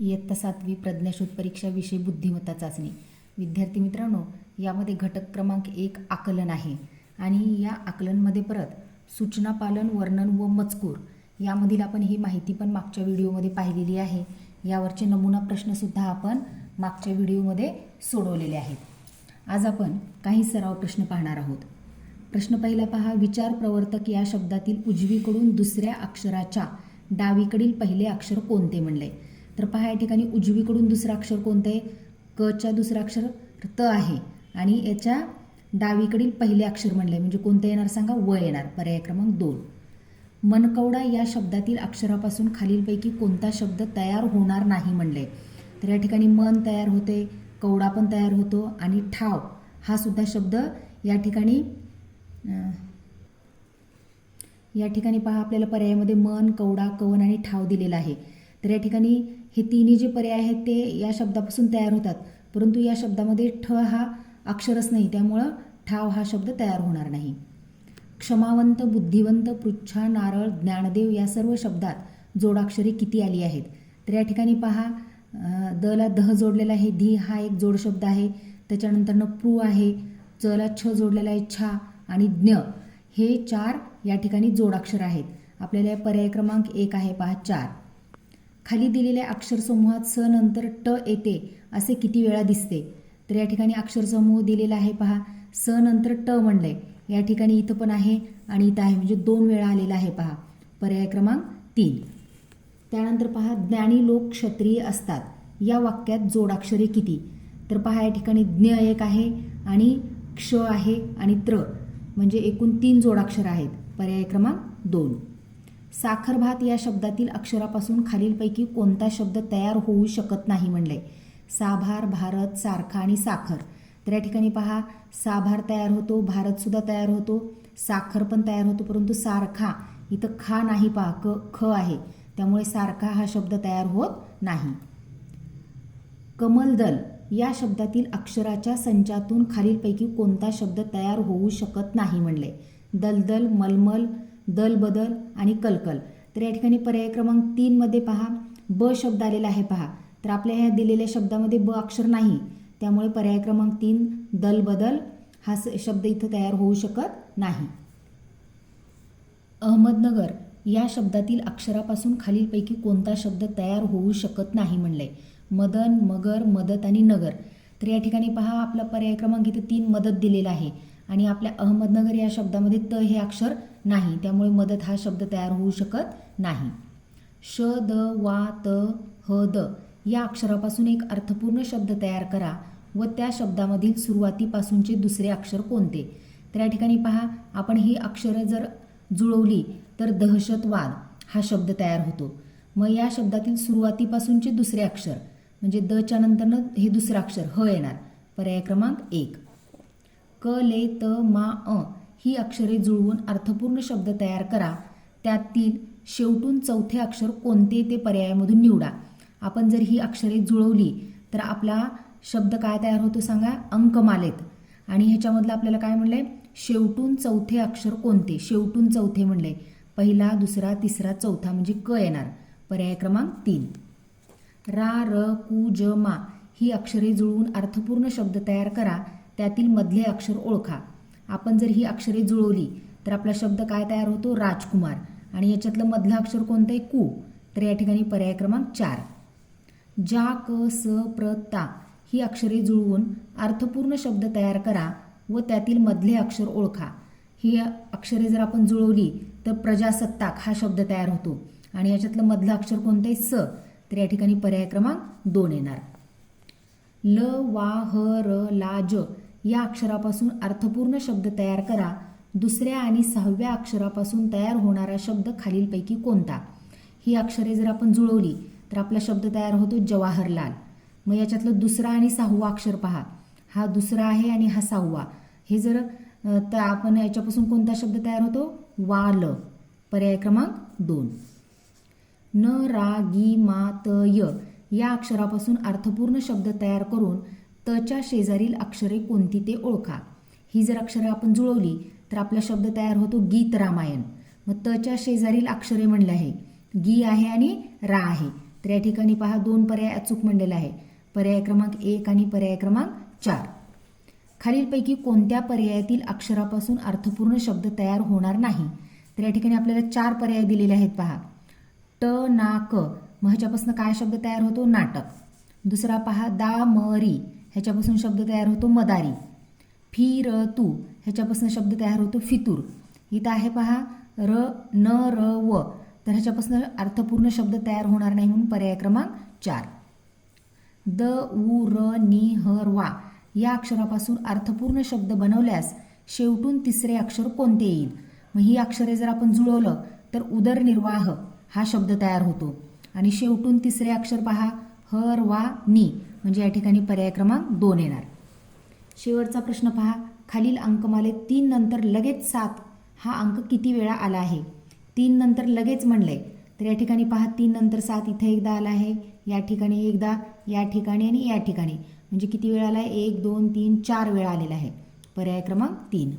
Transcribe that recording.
इयत्ता सातवी प्रज्ञाशोध परीक्षा विषय बुद्धिमत्ता चाचणी. विद्यार्थी मित्रांनो यामध्ये घटक क्रमांक एक आकलन आहे आणि या आकलनमध्ये परत सूचना पालन वर्णन व मजकूर यामधील आपण ही माहिती पण मागच्या व्हिडिओमध्ये पाहिलेली आहे. यावरचे नमुना प्रश्नसुद्धा आपण मागच्या व्हिडिओमध्ये सोडवलेले आहेत. आज आपण काही सराव प्रश्न पाहणार आहोत. प्रश्न पहिला पहा विचार प्रवर्तक या शब्दातील उजवीकडून दुसऱ्या अक्षराच्या डावीकडील पहिले अक्षर कोणते म्हणले? तर पहा या ठिकाणी उजवीकडून दुसरं अक्षर कोणतं आहे कच्या दुसरं अक्षर त आहे. आणि याच्या डावीकडील पहिले अक्षर म्हणले म्हणजे कोणतं येणार सांगा? व येणार. पर्याय क्रमांक दोन. मनकवडा या शब्दातील अक्षरापासून खालीलपैकी कोणता शब्द तयार होणार नाही म्हणले तर या ठिकाणी मन तयार होते कवडा पण तयार होतो आणि ठाव हा सुद्धा शब्द या ठिकाणी या ठिकाणी पहा आपल्याला पर्यायामध्ये मन कवडा कवन आणि ठाव दिलेला आहे. तर या ठिकाणी हे तिन्ही जे पर्याय आहेत ते या शब्दापासून तयार होतात. परंतु या शब्दामध्ये ठ हा अक्षरच नाही त्यामुळं ठाव हा शब्द तयार होणार नाही. क्षमावंत बुद्धिवंत पृच्छा नारळ ज्ञानदेव या सर्व शब्दात जोडाक्षरे किती आली आहेत? तर या ठिकाणी पहा द ला दह जोडलेला आहे धी हा एक जोड शब्द आहे. त्याच्यानंतरनं प्रू आहे च ला छ जोडलेला आहे छा आणि ज्ञ. हे चार या ठिकाणी जोडाक्षर आहेत. आपल्याला पर्याय क्रमांक एक आहे पहा चार. खाली दिलेल्या अक्षरसमूहात स नंतर ट येते असे किती वेळा दिसते. तर या ठिकाणी अक्षरसमूह दिलेला आहे पहा. स नंतर ट म्हणलंय. या ठिकाणी इथं पण आहे आणि इथं आहे. म्हणजे दोन वेळा आलेला आहे पहा. पर्याय क्रमांक तीन. त्यानंतर पहा ज्ञानी लोक क्षत्रिय असतात. या वाक्यात जोडाक्षरे किती? तर पहा या ठिकाणी ज्ञ एक आहे आणि क्ष आहे आणि त्र. म्हणजे एकूण तीन जोडाक्षर आहेत. पर्याय क्रमांक दोन. साखर भात या शब्दातील अक्षरापासून खालीलपैकी कोणता शब्द तयार होऊ शकत नाही म्हणले. साभार भारत सारखा आणि साखर. तर या ठिकाणी पहा साभार तयार होतो भारतसुद्धा तयार होतो साखर पण तयार होतो परंतु सारखा इथं खा नाही पहा क ख आहे. त्यामुळे सारखा हा शब्द तयार होत नाही. कमलदल या शब्दातील अक्षराच्या संचातून खालीलपैकी कोणता शब्द तयार होऊ शकत नाही म्हणले. दलदल मलमल दल बदल आणि कलकल. तर या ठिकाणी पर्याय क्रमांक तीनमध्ये पहा. ब शब्द आलेला आहे पहा. तर आपल्या ह्या दिलेल्या शब्दामध्ये ब अक्षर नाही. त्यामुळे पर्याय क्रमांक तीन दलबदल हा स- शब्द इथं तयार होऊ शकत नाही. अहमदनगर या शब्दातील अक्षरापासून खालीलपैकी कोणता शब्द तयार होऊ शकत नाही म्हणलंय मदन मगर मदत आणि नगर. तर या ठिकाणी पहा आपला पर्याय क्रमांक इथे तीन मदत दिलेला आहे. आणि आपल्या अहमदनगर या शब्दामध्ये त हे अक्षर नाही. त्यामुळे मदत हा शब्द तयार होऊ शकत नाही. श द वा त ह द या अक्षरापासून एक अर्थपूर्ण शब्द तयार करा व त्या शब्दामधील सुरुवातीपासूनचे दुसरे अक्षर कोणते? तर या ठिकाणी पहा आपण ही अक्षरं जर जुळवली तर दहशतवाद हा शब्द तयार होतो. मग या शब्दातील सुरुवातीपासूनचे दुसरे अक्षर म्हणजे दच्या नंतरनं हे दुसरं अक्षर ह येणार. पर्याय क्रमांक एक. क ले त मा अ ही अक्षरे जुळवून अर्थपूर्ण शब्द तयार करा. त्यातील शेवटून चौथे अक्षर कोणते ते पर्यायामधून निवडा. आपण जर ही अक्षरे जुळवली तर आपला शब्द काय तयार होतो सांगा? अंकमालेत आणि ह्याच्यामधलं आपल्याला काय म्हणलंय? शेवटून चौथे अक्षर कोणते? शेवटून चौथे म्हणले पहिला दुसरा तिसरा चौथा म्हणजे क येणार. पर्याय क्रमांक तीन. रा र कु ज मा ही अक्षरे जुळवून अर्थपूर्ण शब्द तयार करा. त्यातील मधले अक्षर ओळखा. आपण जर ही अक्षरे जुळवली तर आपला शब्द काय तयार होतो? राजकुमार. आणि याच्यातलं मधलं अक्षर कोणतं आहे कु. तर या ठिकाणी पर्याय क्रमांक चार. जा क स प्र ता ही अक्षरे जुळवून अर्थपूर्ण शब्द तयार करा व त्यातील मधले अक्षर ओळखा. ही अक्षरे जर आपण जुळवली तर प्रजासत्ताक हा शब्द तयार होतो. आणि याच्यातलं मधलं अक्षर कोणतं आहे स. तर या ठिकाणी पर्याय क्रमांक दोन येणार. ल वा ह र ला ज या अक्षरापासून अर्थपूर्ण शब्द तयार करा. दुसऱ्या आणि सहाव्या अक्षरापासून तयार होणारा शब्द खालीलपैकी कोणता? ही अक्षरे जर आपण जुळवली तर आपला शब्द तयार होतो जवाहरलाल. मग याच्यातलं दुसरा आणि सहावा अक्षर पहा. हा दुसरा आहे आणि हा सहावा. हे जर तर आपण याच्यापासून कोणता शब्द तयार होतो? वाल. पर्याय क्रमांक दोन. न रा गी मा त य या अक्षरापासून अर्थपूर्ण शब्द तयार करून तच्या शेजारील अक्षरे कोणती ते ओळखा. ही जर अक्षरे आपण जुळवली तर आपला शब्द तयार होतो गीत रामायण. मग तच्या शेजारील अक्षरे म्हणले आहे. गी आहे आणि रा आहे. तर या ठिकाणी पहा दोन पर्याय अचूक म्हणलेला आहे. पर्याय क्रमांक एक आणि पर्याय क्रमांक चार. खालीलपैकी कोणत्या पर्यायातील अक्षरापासून अर्थपूर्ण शब्द तयार होणार नाही? तर या ठिकाणी आपल्याला चार पर्याय दिलेले आहेत पहा. ट ना क. मग ह्याच्यापासून काय शब्द तयार होतो? नाटक. दुसरा पहा दा म री. ह्याच्यापासून शब्द तयार होतो मदारी. फी र तू. ह्याच्यापासून शब्द तयार होतो फितूर. इथं आहे पहा र न र व. तर ह्याच्यापासून अर्थपूर्ण शब्द तयार होणार नाही म्हणून पर्याय क्रमांक चार. द उ र नि हर वा या अक्षरापासून अर्थपूर्ण शब्द बनवल्यास शेवटून तिसरे अक्षर कोणते येईल? मग ही अक्षरे जर आपण जुळवलं तर उदरनिर्वाह हा शब्द तयार होतो. आणि शेवटून तिसरे अक्षर पहा हर वा नी म्हणजे या ठिकाणी पर्याय क्रमांक दोन येणार. शेवटचा प्रश्न पहा. खालील अंकमाले तीन नंतर लगेच सात हा अंक किती वेळा आला आहे? तीन नंतर लगेच म्हणलंय. तर या ठिकाणी पहा तीन नंतर सात इथे एकदा आला आहे. या ठिकाणी एकदा या ठिकाणी आणि या ठिकाणी. म्हणजे किती वेळा आला आहे? एक दोन तीन चार वेळा आलेला आहे. पर्याय क्रमांक तीन.